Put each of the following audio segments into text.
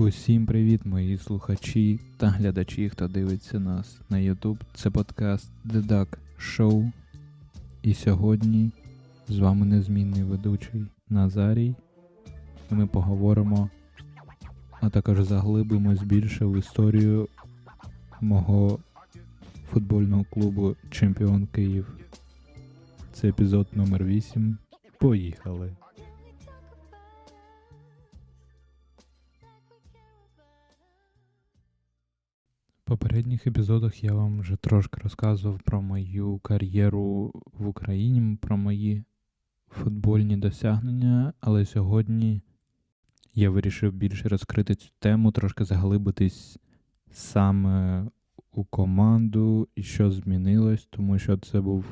Усім привіт, мої слухачі та глядачі, хто дивиться нас на YouTube. Це подкаст The Duck Show. І сьогодні з вами незмінний ведучий Назарій. Ми поговоримо, а також заглибимось більше в історію мого футбольного клубу Чемпіон Київ. Це епізод номер 8. Поїхали! Попередніх епізодах я вам вже трошки розказував про мою кар'єру в Україні, про мої футбольні досягнення, але сьогодні я вирішив більше розкрити цю тему, трошки заглибитись саме у команду і що змінилось, тому що це був,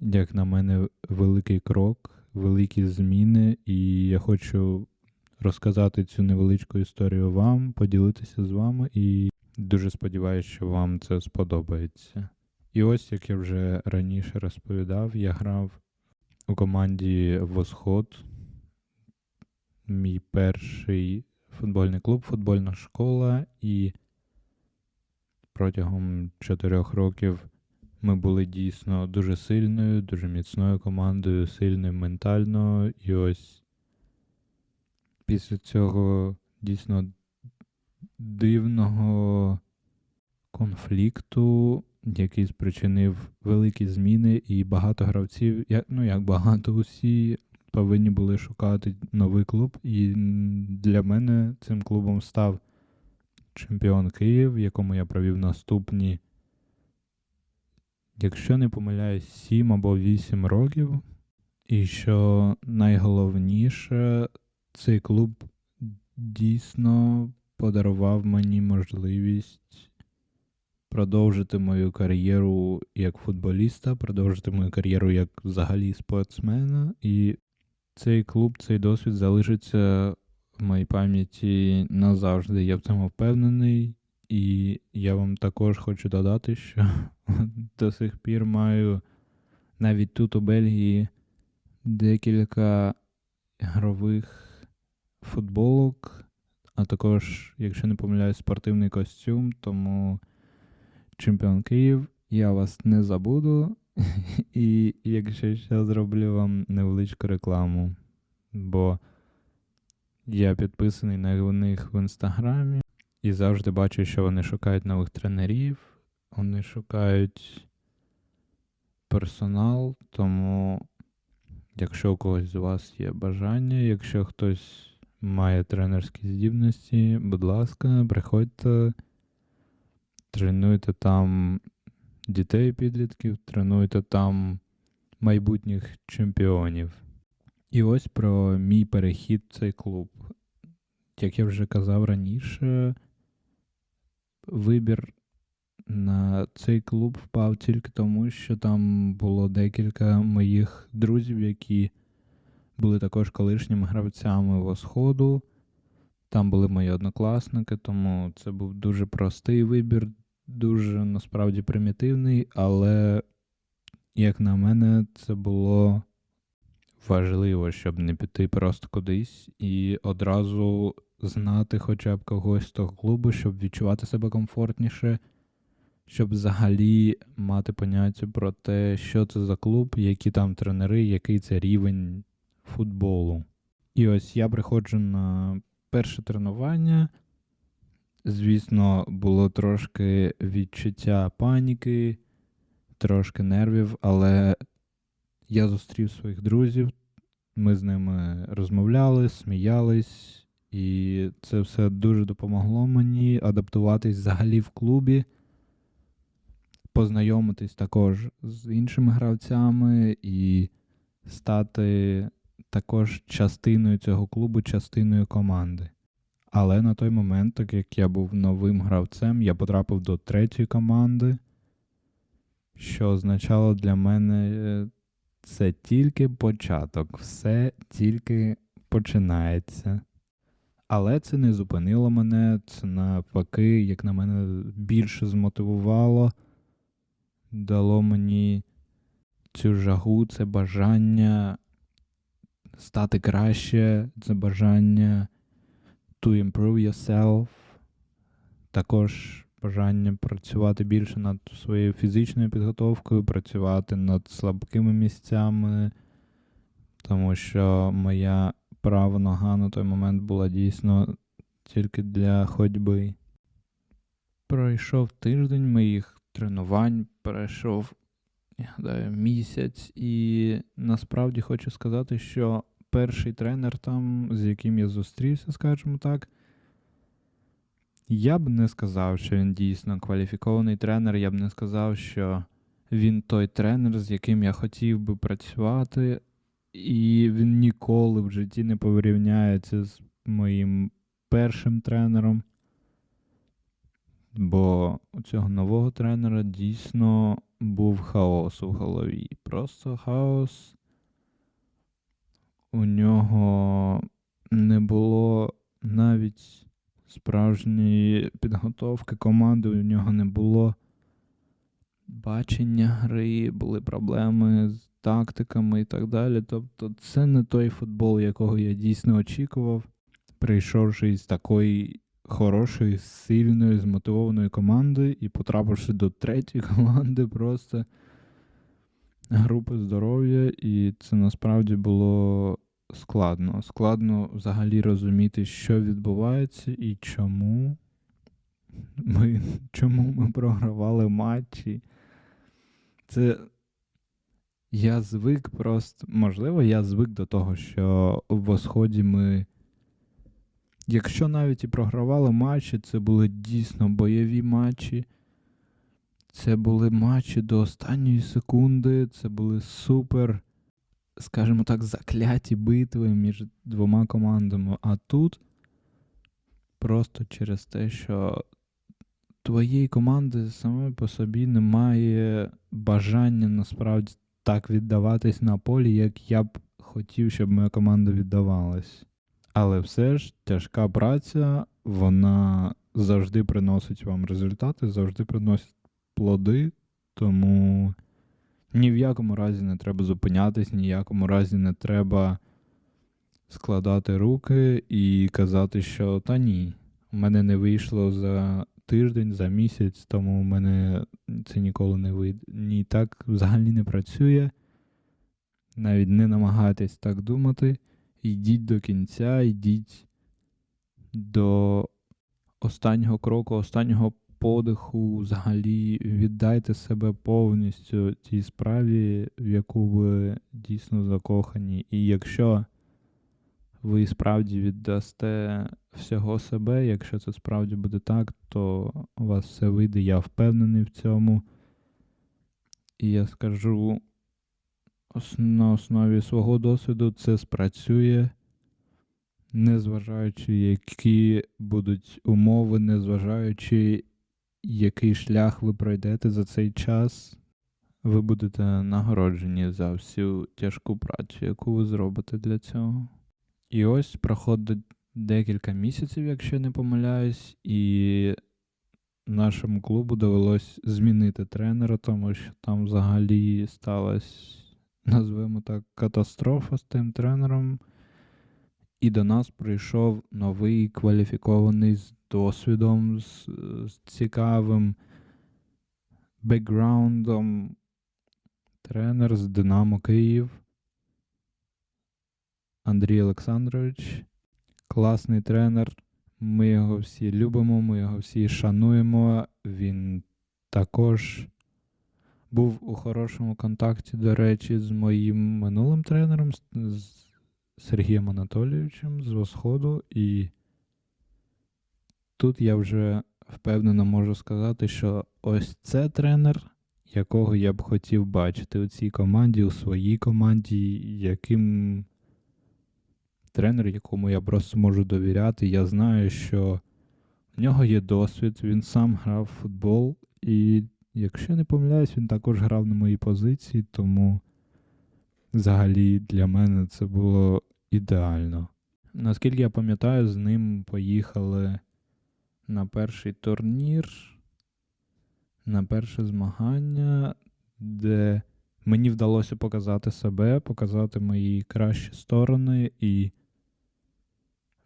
як на мене, великий крок, великі зміни, і я хочу розказати цю невеличку історію вам, поділитися з вами і Дуже сподіваюся, що вам це сподобається. І ось, як я вже раніше розповідав, я грав у команді Восход, мій перший футбольний клуб, футбольна школа, і протягом чотирьох років ми були дійсно дуже сильною, дуже міцною командою, сильною ментально. І ось після цього дійсно дивного конфлікту, який спричинив великі зміни, і багато гравців, як, ну як багато, усі повинні були шукати новий клуб. І для мене цим клубом став чемпіон Київ, в якому я провів наступні, якщо не помиляюсь, 7 або 8 років. І що найголовніше, цей клуб дійсно подарував мені можливість продовжити мою кар'єру як футболіста, продовжити мою кар'єру як взагалі спортсмена. І цей клуб, цей досвід залишиться в моїй пам'яті назавжди. Я в цьому впевнений. І я вам також хочу додати, що до сих пір маю навіть тут у Бельгії декілька ігрових футболок а також, якщо не помиляюсь, спортивний костюм, тому чемпіон Київ, я вас не забуду. І якщо ще зроблю вам невеличку рекламу, бо я підписаний на них в інстаграмі. І завжди бачу, що вони шукають нових тренерів, вони шукають персонал, тому якщо у когось з вас є бажання, якщо хтось має тренерські здібності, будь ласка, приходьте, тренуйте там дітей підлітків, тренуйте там майбутніх чемпіонів. І ось про мій перехід в цей клуб. Як я вже казав раніше, вибір на цей клуб впав тільки тому, що там було декілька моїх друзів, які були також колишніми гравцями восходу. Там були мої однокласники, тому це був дуже простий вибір, дуже насправді примітивний, але, як на мене, це було важливо, щоб не піти просто кудись і одразу знати хоча б когось з того клубу, щоб відчувати себе комфортніше, щоб взагалі мати поняття про те, що це за клуб, які там тренери, який це рівень футболу. І ось я приходжу на перше тренування. Звісно, було трошки відчуття паніки, трошки нервів, але я зустрів своїх друзів, ми з ними розмовляли, сміялись, і це все дуже допомогло мені адаптуватись взагалі в клубі, познайомитись також з іншими гравцями і стати також частиною цього клубу, частиною команди. Але на той момент, так як я був новим гравцем, я потрапив до третьої команди, що означало для мене е, це тільки початок, все тільки починається. Але це не зупинило мене, це навпаки, як на мене, більше змотивувало, дало мені цю жагу, це бажання стати краще, це бажання to improve yourself, також бажання працювати більше над своєю фізичною підготовкою, працювати над слабкими місцями, тому що моя права нога на той момент була дійсно тільки для ходьби. Пройшов тиждень моїх тренувань, перейшов, я гадаю, місяць, і насправді хочу сказати, що перший тренер там, з яким я зустрівся, скажімо так, я б не сказав, що він дійсно кваліфікований тренер. Я б не сказав, що він той тренер, з яким я хотів би працювати, і він ніколи в житті не порівняється з моїм першим тренером. Бо у цього нового тренера дійсно був хаос у голові. Просто хаос. У нього не було навіть справжньої підготовки команди, у нього не було бачення гри, були проблеми з тактиками і так далі. Тобто, це не той футбол, якого я дійсно очікував, прийшовши із такої хорошої, сильної, змотивованої команди і потрапивши до третьої команди просто групи здоров'я, і це насправді було складно. Складно взагалі розуміти, що відбувається і чому ми, чому ми програвали матчі. Це я звик просто, можливо, я звик до того, що в восході ми. Якщо навіть і програвали матчі, це були дійсно бойові матчі. Це були матчі до останньої секунди, це були супер, скажімо так, закляті битви між двома командами. А тут просто через те, що твоєї команди самої по собі немає бажання насправді так віддаватись на полі, як я б хотів, щоб моя команда віддавалась. Але все ж тяжка праця, вона завжди приносить вам результати, завжди приносить плоди, тому ні в якому разі не треба зупинятись, ні в якому разі не треба складати руки і казати, що та ні, у мене не вийшло за тиждень, за місяць, тому у мене це ніколи не вийде. Ні, так взагалі не працює. Навіть не намагайтесь так думати. Йдіть до кінця, йдіть до останнього кроку, останнього подиху, взагалі віддайте себе повністю тій справі, в яку ви дійсно закохані. І якщо ви справді віддасте всього себе, якщо це справді буде так, то у вас все вийде, я впевнений в цьому. І я скажу на основі свого досвіду це спрацює, незважаючи, які будуть умови, незважаючи, який шлях ви пройдете за цей час, ви будете нагороджені за всю тяжку працю, яку ви зробите для цього. І ось проходить декілька місяців, якщо не помиляюсь, і нашому клубу довелось змінити тренера, тому що там взагалі сталася, назвемо так, катастрофа з тим тренером. І до нас прийшов новий кваліфікований з досвідом, з, з цікавим бекграундом тренер з Динамо Київ. Андрій Олександрович, класний тренер. Ми його всі любимо, ми його всі шануємо. Він також був у хорошому контакті, до речі, з моїм минулим тренером, з Сергієм Анатолійовичем з Восходу. І тут я вже впевнено можу сказати, що ось це тренер, якого я б хотів бачити у цій команді, у своїй команді, яким тренер, якому я просто можу довіряти. Я знаю, що в нього є досвід, він сам грав в футбол, і, якщо не помиляюсь, він також грав на моїй позиції, тому взагалі для мене це було ідеально. Наскільки я пам'ятаю, з ним поїхали на перший турнір, на перше змагання, де мені вдалося показати себе, показати мої кращі сторони і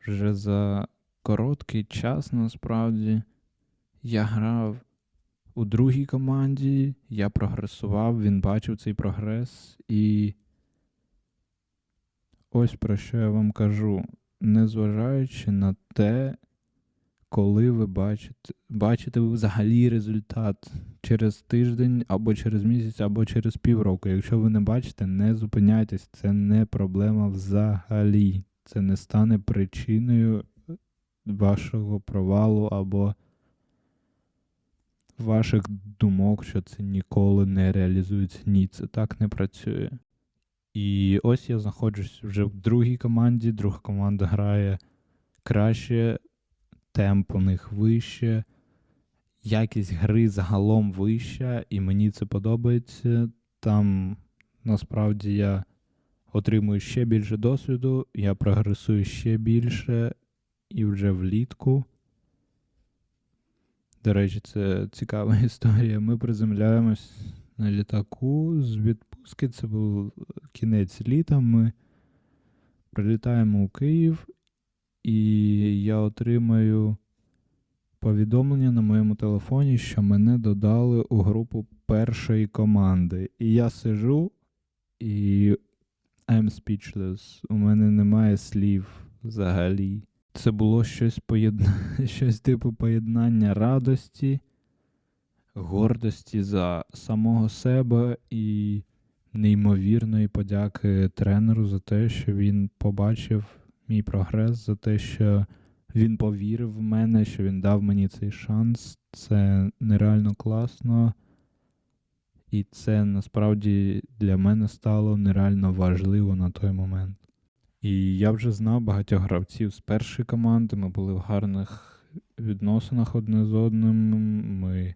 вже за короткий час насправді. Я грав у другій команді, я прогресував, він бачив цей прогрес. І ось про що я вам кажу. Незважаючи на те, коли ви бачите, бачите ви взагалі результат через тиждень, або через місяць, або через півроку. Якщо ви не бачите, не зупиняйтесь, це не проблема взагалі. Це не стане причиною вашого провалу або ваших думок, що це ніколи не реалізується. Ні, це так не працює. І ось я знаходжусь вже в другій команді. Друга команда грає краще, темп у них вище, якість гри загалом вища, і мені це подобається. Там насправді я отримую ще більше досвіду, я прогресую ще більше і вже влітку. До речі, це цікава історія. Ми приземляємось на літаку з відпустки. Це був кінець літа. Ми прилітаємо у Київ, і я отримаю повідомлення на моєму телефоні, що мене додали у групу першої команди. І я сижу і I'm speechless. У мене немає слів взагалі. Це було щось поєдна... щось типу поєднання радості, гордості за самого себе і неймовірної подяки тренеру за те, що він побачив мій прогрес, за те, що він повірив в мене, що він дав мені цей шанс. Це нереально класно. І це насправді для мене стало нереально важливо на той момент. І я вже знав багатьох гравців з першої команди. Ми були в гарних відносинах одне з одним. Ми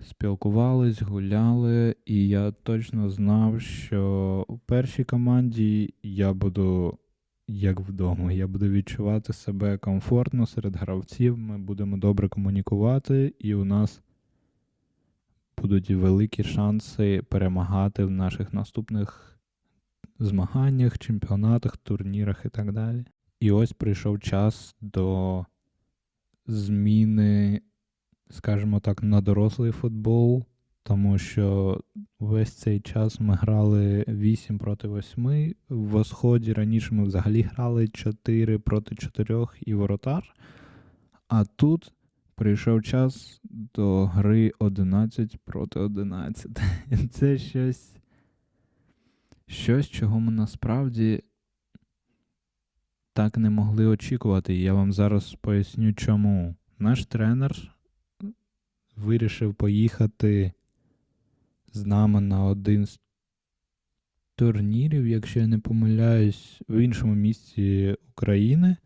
спілкувались, гуляли, і я точно знав, що у першій команді я буду як вдома. Я буду відчувати себе комфортно серед гравців. Ми будемо добре комунікувати, і у нас будуть великі шанси перемагати в наших наступних змаганнях, чемпіонатах, турнірах і так далі. І ось прийшов час до зміни, скажімо так, на дорослий футбол, тому що весь цей час ми грали 8 проти 8. В восході раніше ми взагалі грали 4 проти 4 і воротар. А тут прийшов час до гри 11 проти 11. Це щось, щось, чого ми насправді так не могли очікувати. І я вам зараз поясню, чому. Наш тренер вирішив поїхати з нами на один з турнірів, якщо я не помиляюсь, в іншому місці України.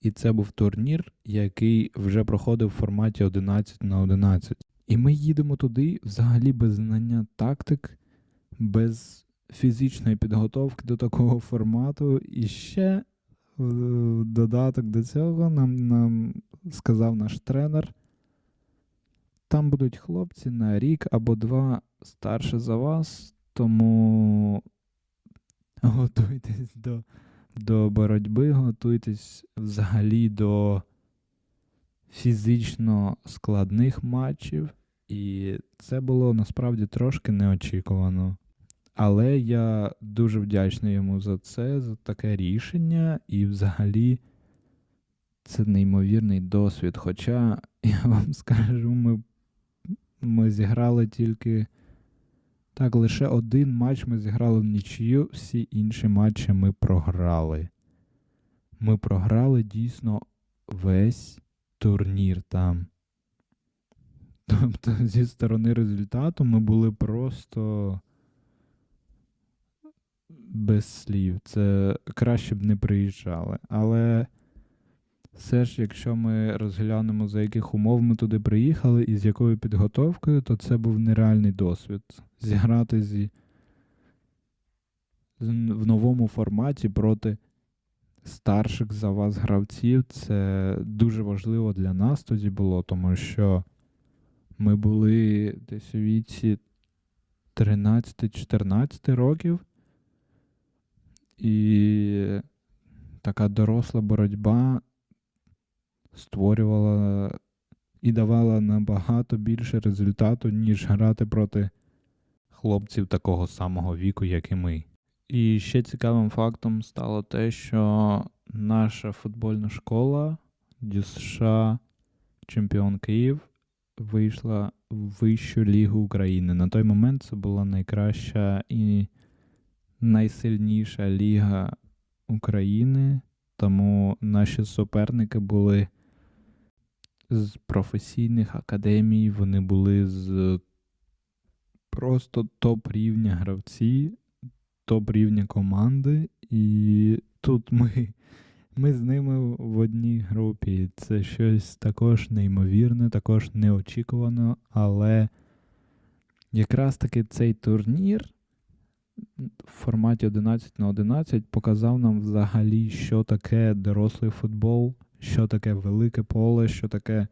І це був турнір, який вже проходив в форматі 11 на 11. І ми їдемо туди взагалі без знання тактик, без фізичної підготовки до такого формату. І ще в додаток до цього нам, нам сказав наш тренер. Там будуть хлопці на рік або два старше за вас, тому готуйтесь до до боротьби, готуйтесь взагалі до фізично складних матчів. І це було насправді трошки неочікувано. Але я дуже вдячний йому за це, за таке рішення, і взагалі це неймовірний досвід. Хоча, я вам скажу, ми ми зіграли тільки. Так, лише один матч ми зіграли в нічию, всі інші матчі ми програли. Ми програли дійсно весь турнір там. Тобто, зі сторони результату ми були просто без слів. Це краще б не приїжджали. Але все ж, якщо ми розглянемо, за яких умов ми туди приїхали і з якою підготовкою, то це був нереальний досвід. Зіграти зі в новому форматі проти старших за вас гравців, це дуже важливо для нас тоді було, тому що ми були десь у віці 13-14 років, і така доросла боротьба створювала і давала набагато більше результату, ніж грати проти хлопців такого самого віку, як і ми. І ще цікавим фактом стало те, що наша футбольна школа ДЮСШ Чемпіон Київ вийшла в Вищу лігу України. На той момент це була найкраща і найсильніша ліга України, тому наші суперники були з професійних академій, вони були з просто топ-рівня гравці, топ-рівня команди, і тут ми. Ми з ними в одній групі. Це щось також неймовірне, також неочікувано, але якраз таки цей турнір в форматі 11 на 11 показав нам взагалі, що таке дорослий футбол, що таке велике поле, що таке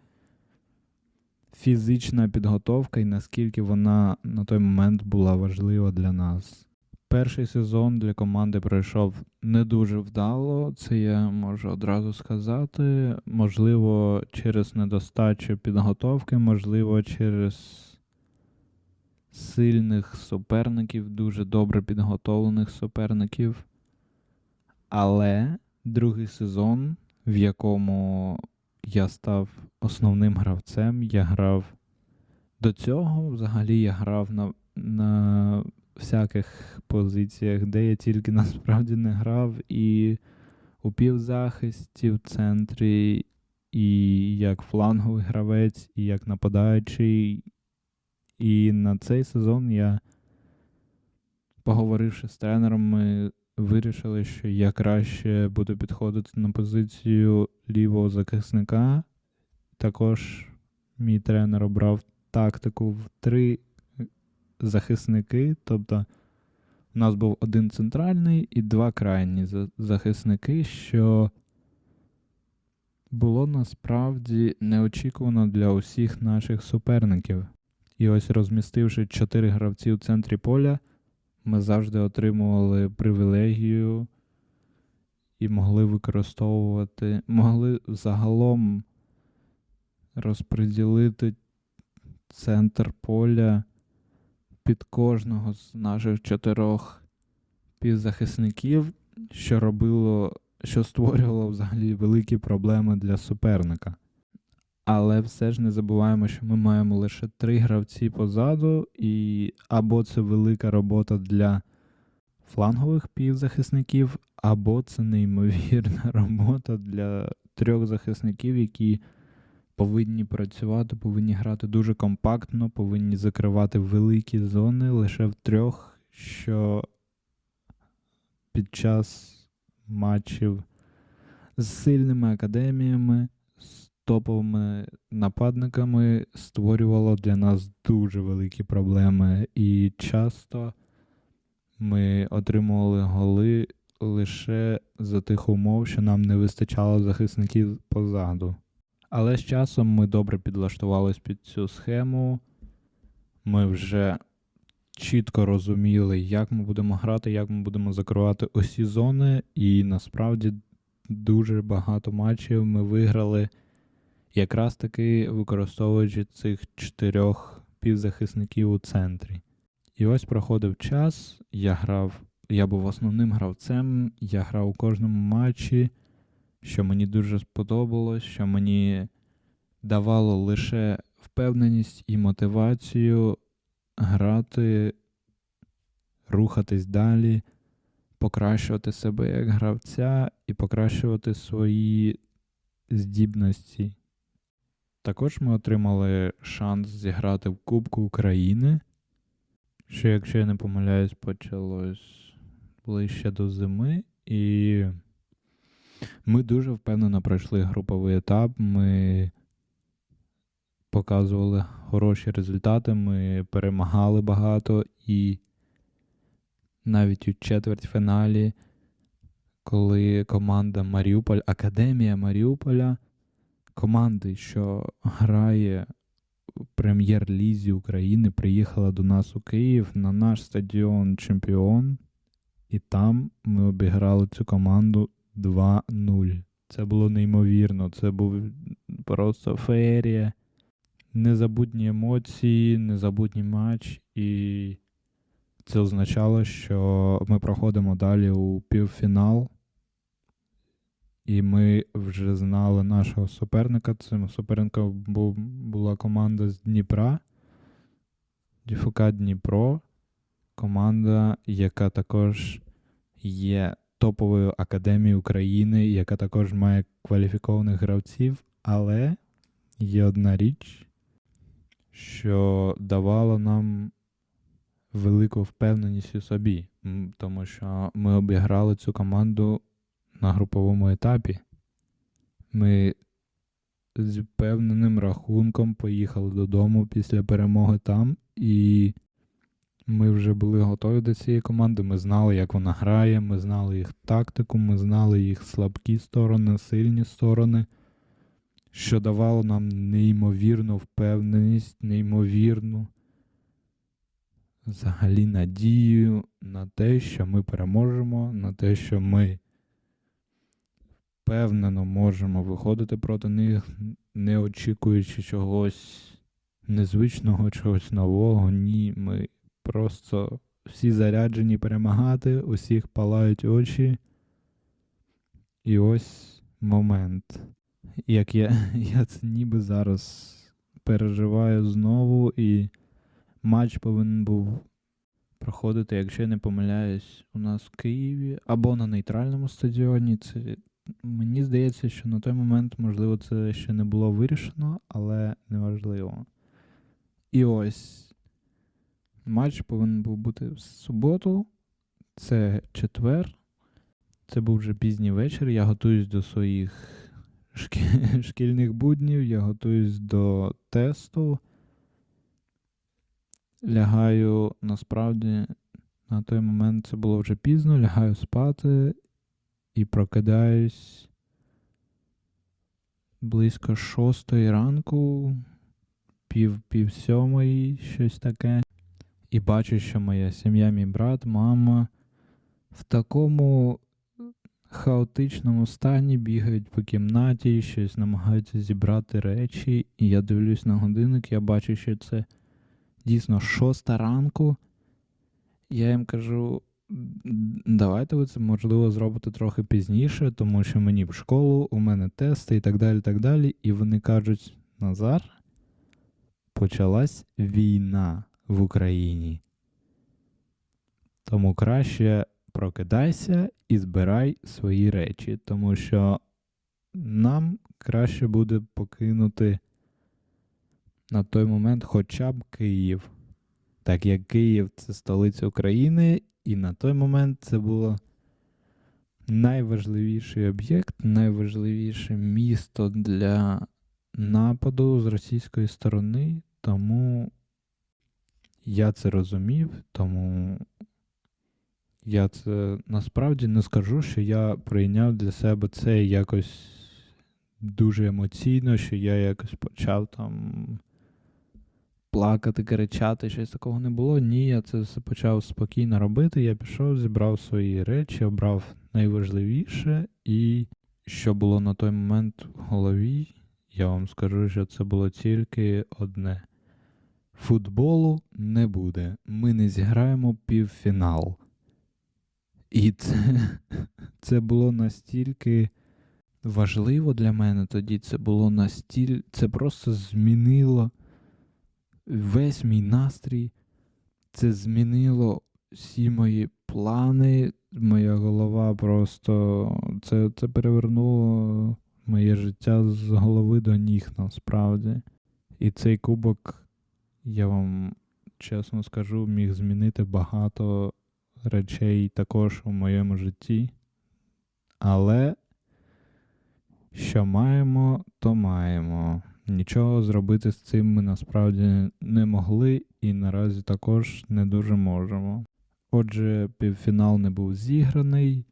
фізична підготовка і наскільки вона на той момент була важлива для нас. Перший сезон для команди пройшов не дуже вдало, це я можу одразу сказати. Можливо, через недостачу підготовки, можливо, через сильних суперників, дуже добре підготовлених суперників. Але другий сезон, в якому я став основним гравцем, я грав до цього, взагалі я грав на, на всяких позиціях, де я тільки насправді не грав, і у півзахисті в центрі, і як фланговий гравець, і як нападаючий. І на цей сезон я, поговоривши з тренером, ми вирішили, що я краще буду підходити на позицію лівого захисника. Також мій тренер обрав тактику в три захисники. Тобто у нас був один центральний і два крайні захисники, що було насправді неочікувано для усіх наших суперників. І ось розмістивши чотири гравці у центрі поля, ми завжди отримували привілегію і могли використовувати, могли загалом розподілити центр поля під кожного з наших чотирьох півзахисників, що робило, що створювало взагалі великі проблеми для суперника. Але все ж не забуваємо, що ми маємо лише три гравці позаду, і або це велика робота для флангових півзахисників, або це неймовірна робота для трьох захисників, які повинні працювати, повинні грати дуже компактно, повинні закривати великі зони лише в трьох, що під час матчів з сильними академіями, топовими нападниками створювало для нас дуже великі проблеми. І часто ми отримували голи лише за тих умов, що нам не вистачало захисників позаду. Але з часом ми добре підлаштувалися під цю схему. Ми вже чітко розуміли, як ми будемо грати, як ми будемо закривати усі зони, і насправді дуже багато матчів ми виграли, якраз таки використовуючи цих чотирьох півзахисників у центрі. І ось проходив час, я грав, я був основним гравцем, я грав у кожному матчі що мені дуже сподобалось, що мені давало лише впевненість і мотивацію грати, рухатись далі, покращувати себе як гравця і покращувати свої здібності. Також ми отримали шанс зіграти в Кубку України, що, якщо я не помиляюсь, почалось ближче до зими. І ми дуже впевнено пройшли груповий етап. Ми показували хороші результати, ми перемагали багато і навіть у четвертьфіналі, коли команда Маріуполь, Академія Маріуполя, команди, що грає в прем'єр-лізі України, приїхала до нас у Київ на наш стадіон Чемпіон, і там ми обіграли цю команду 2-0. Це було неймовірно. Це був просто феєрія. Незабутні емоції, незабутній матч. І це означало, що ми проходимо далі у півфінал. І ми вже знали нашого суперника. Цим суперником була команда з Дніпра. ДФК Дніпро. Команда, яка також є топовою академією України, яка також має кваліфікованих гравців. Але є одна річ, що давала нам велику впевненість у собі, тому що ми обіграли цю команду на груповому етапі. Ми з впевненим рахунком поїхали додому після перемоги там, і ми вже були готові до цієї команди. Ми знали, як вона грає, ми знали їх тактику, ми знали їх слабкі сторони, сильні сторони, що давало нам неймовірну впевненість, неймовірну взагалі надію на те, що ми переможемо, на те, що ми впевнено можемо виходити проти них, не очікуючи чогось незвичного, чогось нового. Ні, ми просто всі заряджені перемагати, усіх палають очі. І ось момент. Як я, я це ніби зараз переживаю знову, і матч повинен був проходити, якщо я не помиляюсь, у нас в Києві або на нейтральному стадіоні. Це мені здається, що на той момент, можливо, це ще не було вирішено, але неважливо. І ось матч повинен був бути в суботу. Це четвер. Це був вже пізній вечір. Я готуюсь до своїх шкі- шкільних буднів, я готуюсь до тесту. Лягаю насправді на той момент це було вже пізно, лягаю спати і прокидаюсь близько шостої ранку, пів, пів сьомої, щось таке. І бачу, що моя сім'я, мій брат, мама в такому хаотичному стані бігають по кімнаті, щось намагаються зібрати речі. І я дивлюсь на годинник, я бачу, що це дійсно шоста ранку. Я їм кажу, «М, давайте ви це можливо зробите трохи пізніше, тому що мені в школу, у мене тести і так далі. так далі. І вони кажуть: Назар, почалась війна в Україні. Тому краще прокидайся і збирай свої речі, тому що нам краще буде покинути на той момент хоча б Київ. Так як Київ це столиця України, і на той момент це було найважливіший об'єкт, найважливіше місто для нападу з російської сторони. Тому я це розумів, тому я це насправді не скажу, що я прийняв для себе це якось дуже емоційно, що я якось почав там плакати, кричати, щось такого не було. Ні, я це все почав спокійно робити. Я пішов, зібрав свої речі, обрав найважливіше, і що було на той момент в голові, я вам скажу, що це було тільки одне. Футболу не буде. Ми не зіграємо півфінал. І це, це було настільки важливо для мене тоді. Це було настільки. Це просто змінило весь мій настрій. Це змінило всі мої плани. Моя голова просто. Це, це перевернуло моє життя з голови до ніг насправді. І цей кубок, я вам чесно скажу, міг змінити багато речей також у моєму житті. Але що маємо, то маємо. Нічого зробити з цим ми насправді не могли і наразі також не дуже можемо. Отже, півфінал не був зіграний.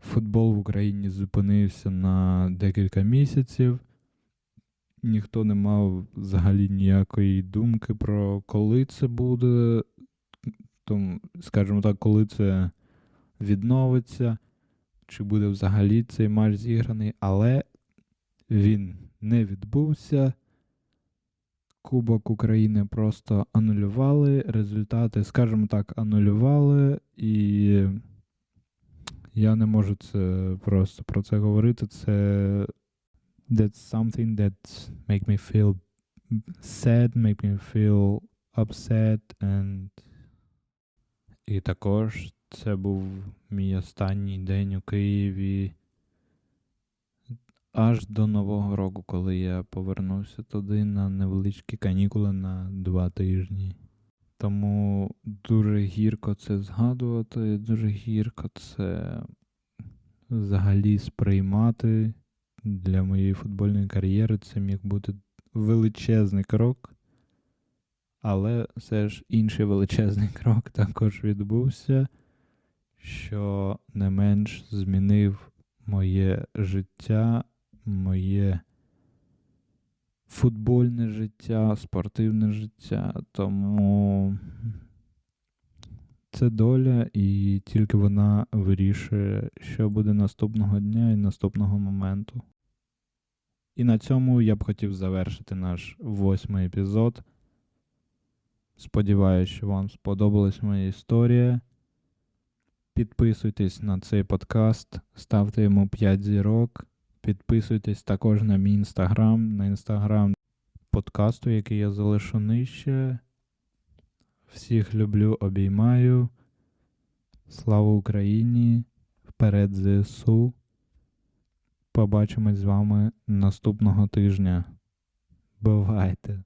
Футбол в Україні зупинився на декілька місяців. Ніхто не мав взагалі ніякої думки про коли це буде, тому, скажімо так, коли це відновиться, чи буде взагалі цей матч зіграний, але він не відбувся. Кубок України просто анулювали, результати, скажімо так, анулювали, і я не можу це просто про це говорити. Це that's something that make me feel sad, make me feel upset and і також це був мій останній день у Києві аж до Нового року, коли я повернувся туди на невеличкі канікули на два тижні. Тому дуже гірко це згадувати, дуже гірко це взагалі сприймати. Для моєї футбольної кар'єри це міг бути величезний крок. Але все ж інший величезний крок також відбувся, що не менш змінив моє життя, моє футбольне життя, спортивне життя. Тому це доля, і тільки вона вирішує, що буде наступного дня і наступного моменту. І на цьому я б хотів завершити наш восьмий епізод. Сподіваюсь, що вам сподобалась моя історія. Підписуйтесь на цей подкаст, ставте йому 5 зірок. Підписуйтесь також на мій інстаграм, на інстаграм подкасту, який я залишу нижче. Всіх люблю, обіймаю. Слава Україні! Вперед ЗСУ! Побачимось з вами наступного тижня. Бувайте!